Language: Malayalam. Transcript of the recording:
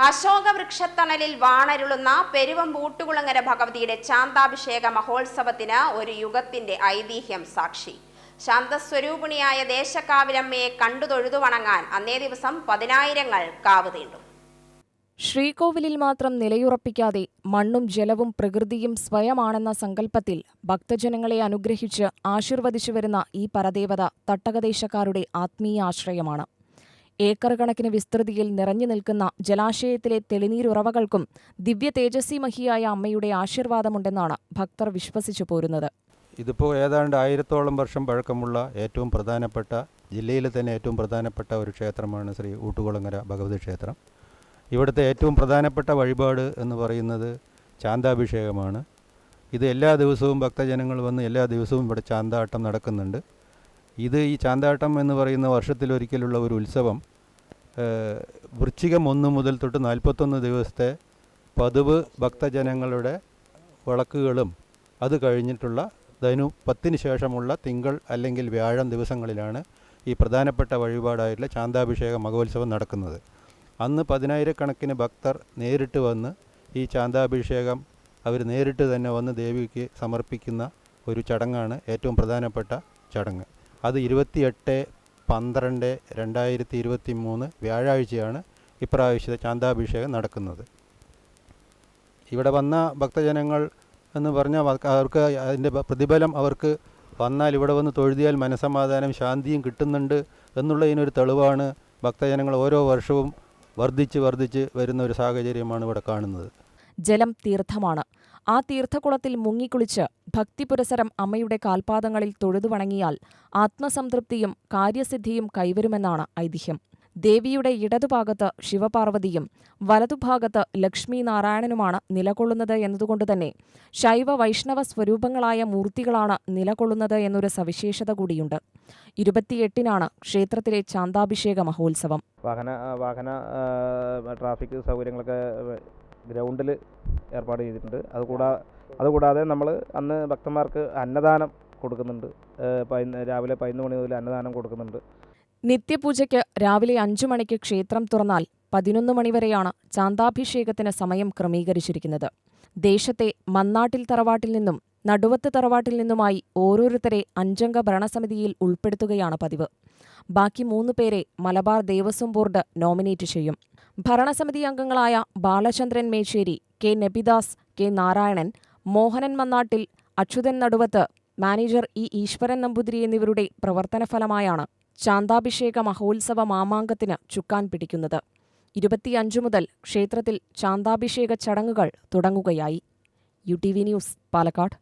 അശോകവൃക്ഷത്തണലിൽ വാണരുളുന്ന പെരുവമ്പൂട്ടുകുളങ്ങര ഭഗവതിയുടെ ചാന്താഭിഷേക മഹോത്സവത്തിന് ഒരു യുഗത്തിന്റെ ഐതിഹ്യം സാക്ഷി. ശാന്തസ്വരൂപിണിയായ ദേശക്കാവിലമ്മയെ കണ്ടു തൊഴുതു വണങ്ങാൻ അന്നേ ദിവസം പതിനായിരങ്ങൾ കാവ് തീണ്ടും ശ്രീകോവിലിൽ മാത്രം നിലയുറപ്പിക്കാതെ മണ്ണും ജലവും പ്രകൃതിയും സ്വയമാണെന്ന സങ്കല്പത്തിൽ ഭക്തജനങ്ങളെ അനുഗ്രഹിച്ച് ആശീർവദിച്ചു വരുന്ന ഈ പരദേവത തട്ടകദേശക്കാരുടെ ആത്മീയ ആശ്രയമാണ് ഏക്കർ കണക്കിന് വിസ്തൃതിയിൽ നിറഞ്ഞു നിൽക്കുന്ന ജലാശയത്തിലെ തെളിനീരുറവകൾക്കും ദിവ്യ തേജസ്വി മഹിയായ അമ്മയുടെ ആശീർവാദമുണ്ടെന്നാണ് ഭക്തർ വിശ്വസിച്ചു പോരുന്നത്. ഇതിപ്പോൾ ഏതാണ്ട് ആയിരത്തോളം വർഷം പഴക്കമുള്ള ഏറ്റവും പ്രധാനപ്പെട്ട ജില്ലയിലെ തന്നെ ഏറ്റവും പ്രധാനപ്പെട്ട ഒരു ക്ഷേത്രമാണ് ശ്രീ ഊട്ടുകുളങ്ങര ഭഗവതി ക്ഷേത്രം. ഇവിടുത്തെ ഏറ്റവും പ്രധാനപ്പെട്ട വഴിപാട് എന്ന് പറയുന്നത് ചാന്താഭിഷേകമാണ്. ഇത് എല്ലാ ദിവസവും ഭക്തജനങ്ങൾ വന്ന് എല്ലാ ദിവസവും ഇവിടെ ചാന്താട്ടം നടക്കുന്നുണ്ട്. ഇത് ഈ ചാന്താട്ടം എന്ന് പറയുന്ന വർഷത്തിലൊരിക്കലുള്ള ഒരു ഉത്സവം വൃശ്ചികം ഒന്ന് മുതൽ തൊട്ട് നാൽപ്പത്തൊന്ന് ദിവസത്തെ പതിവ് ഭക്തജനങ്ങളുടെ വിളക്കുകളും അത് കഴിഞ്ഞിട്ടുള്ള ധനു പത്തിന് ശേഷമുള്ള തിങ്കൾ അല്ലെങ്കിൽ വ്യാഴം ദിവസങ്ങളിലാണ് ഈ പ്രധാനപ്പെട്ട വഴിപാടായിട്ടുള്ള ചാന്താഭിഷേക മഹോത്സവം നടക്കുന്നത്. അന്ന് പതിനായിരക്കണക്കിന് ഭക്തർ നേരിട്ട് വന്ന് ഈ ചാന്താഭിഷേകം അവർ നേരിട്ട് തന്നെ വന്ന് ദേവിക്ക് സമർപ്പിക്കുന്ന ഒരു ചടങ്ങാണ് ഏറ്റവും പ്രധാനപ്പെട്ട ചടങ്ങ്. അത് ഇരുപത്തിയെട്ട് പന്ത്രണ്ട് രണ്ടായിരത്തി ഇരുപത്തി മൂന്ന് വ്യാഴാഴ്ചയാണ് ഇപ്രാവശ്യത്തെ ചാന്താഭിഷേകം നടക്കുന്നത്. ഇവിടെ വന്ന ഭക്തജനങ്ങൾ എന്ന് പറഞ്ഞാൽ അവർക്ക് അതിന്റെ പ്രതിഫലം അവർക്ക് വന്നാൽ ഇവിടെ വന്ന് തൊഴുതിയാൽ മനസമാധാനം ശാന്തിയും കിട്ടുന്നുണ്ട് എന്നുള്ളതിനൊരു തെളിവാണ് ഭക്തജനങ്ങൾ ഓരോ വർഷവും വർദ്ധിച്ച് വർദ്ധിച്ച് വരുന്ന ഒരു സാഹചര്യമാണ് ഇവിടെ കാണുന്നത്. ജലം തീർത്ഥമാണ്. ആ തീർത്ഥക്കുളത്തിൽ മുങ്ങിക്കുളിച്ച് ഭക്തിപുരസരം അമ്മയുടെ കാൽപാദങ്ങളിൽ തൊഴുതു വണങ്ങിയാൽ ആത്മസംതൃപ്തിയും കാര്യസിദ്ധിയും കൈവരുമെന്നാണ് ഐതിഹ്യം. ദേവിയുടെ ഇടതുഭാഗത്ത് ശിവപാർവതിയും വലതുഭാഗത്ത് ലക്ഷ്മി നാരായണനുമാണ് നിലകൊള്ളുന്നത് എന്നതുകൊണ്ടുതന്നെ ശൈവ വൈഷ്ണവ സ്വരൂപങ്ങളായ മൂർത്തികളാണ് നിലകൊള്ളുന്നത് എന്നൊരു സവിശേഷത കൂടിയുണ്ട്. ഇരുപത്തിയെട്ടിനാണ് ക്ഷേത്രത്തിലെ ചാന്താഭിഷേക മഹോത്സവം. വാഹന വാഹന ട്രാഫിക് സൗകര്യങ്ങളൊക്കെ ഗ്രൗണ്ടിൽ ഏർപ്പാട് ചെയ്തിട്ടുണ്ട്. അതുകൂടാ അതുകൂടാതെ നമ്മൾ അന്ന് ഭക്തന്മാർക്ക് അന്നദാനം കൊടുക്കുന്നുണ്ട്. രാവിലെ പതിനൊന്ന് മണി മുതൽ അന്നദാനം കൊടുക്കുന്നുണ്ട്. നിത്യപൂജയ്ക്ക് രാവിലെ അഞ്ചു മണിക്ക് ക്ഷേത്രം തുറന്നാൽ പതിനൊന്ന് മണിവരെയാണ് ചാന്താഭിഷേകത്തിന് സമയം ക്രമീകരിച്ചിരിക്കുന്നത്. ദേശത്തെ മന്നാട്ടിൽ തറവാട്ടിൽ നിന്നും നടുവത്ത് തറവാട്ടിൽ നിന്നുമായി ഓരോരുത്തരെ അഞ്ചംഗ ഭരണസമിതിയിൽ ഉൾപ്പെടുത്തുകയാണ് പതിവ്. ബാക്കി മൂന്ന് പേരെ മലബാർ ദേവസ്വം ബോർഡ് നോമിനേറ്റ് ചെയ്യും. ഭരണസമിതി അംഗങ്ങളായ Balachandran Messeri K Nabidas K Narayanan Mohanan Mannattil Achuthan Naduvath manager E Eswaran Namboothiri എന്നിവരുടെ പ്രവർത്തനഫലമായാണ് ചാന്താഭിഷേക മഹോത്സവ മാമാങ്കത്തിന് ചുക്കാൻ പിടിക്കുന്നത്. ഇരുപത്തിയഞ്ചു മുതൽ ക്ഷേത്രത്തിൽ ചാന്താഭിഷേക ചടങ്ങുകൾ തുടങ്ങുകയായി. U T V news Palakkad.